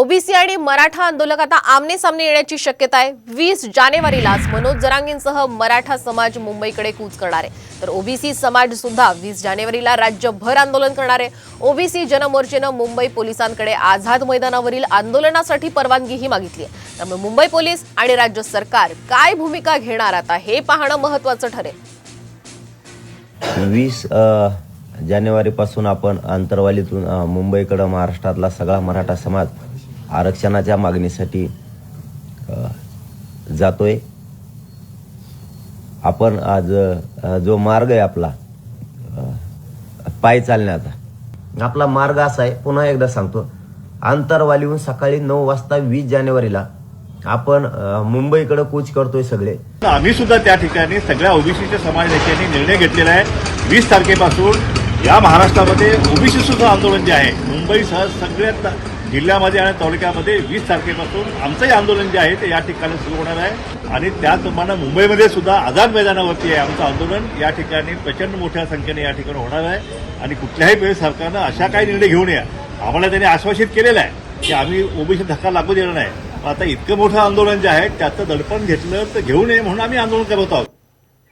OBC आणि मराठा आंदोलक आता आमने सामने येण्याची शक्यता आहे. वीस जानेवारीलाच मनोज जरांगींसह मराठा समाज मुंबईकडे कूच करणार आहे. तर ओबीसी समाज सुद्धा वीस जानेवारीला राज्यभर आंदोलन करणार आहे. ओबीसी जनमोर्चेनं मुंबई पोलिसांकडे आझाद मैदानावरील आंदोलनासाठी परवानगीही मागितली आहे. त्यामुळे मुंबई पोलीस आणि राज्य सरकार काय भूमिका घेणार आता हे पाहणं महत्वाचं ठरेल. वीस जानेवारीपासून आपण आंतरवालीतून मुंबईकडं महाराष्ट्रातला सगळा मराठा समाज आरक्षणाच्या मागणीसाठी जातोय. आपण आज जो मार्ग आहे आपला पाय चालण्याचा. आपला मार्ग असा आहे पुन्हा एकदा सांगतो. आंतरवालीहून सकाळी नऊ वाजता वीस जानेवारीला आपण मुंबईकडे मुंबईकडं कूच करतोय सगळे. आम्ही सुद्धा त्या ठिकाणी सगळ्या ओबीसीच्या समाज नेत्यांनी निर्णय घेतलेला आहे. वीस तारखेपासून या महाराष्ट्रामध्ये ओबीसी सुद्धा आंदोलन जे आहे मुंबईसह सगळ्यात जिल्ह्यामध्ये आणि तालुक्यामध्ये वीस तारखेपासून आमचंही आंदोलन जे आहे ते या ठिकाणी सुरू होणार आहे. आणि त्याचप्रमाणे मुंबईमध्ये सुद्धा आझाद मैदानावरती आहे आमचं आंदोलन. या ठिकाणी प्रचंड मोठ्या संख्येने या ठिकाणी होणार आहे. आणि कुठल्याही वेळेस सरकारनं अशा काही निर्णय घेऊ नये. आम्हाला त्यांनी आश्वासित केलेलं आहे की आम्ही ओबीसी धक्का लागू देणार नाही. पण आता इतकं मोठं आंदोलन जे आहे त्याचं दडपण घेतलं तर घेऊ नये म्हणून आम्ही आंदोलन करत आहोत.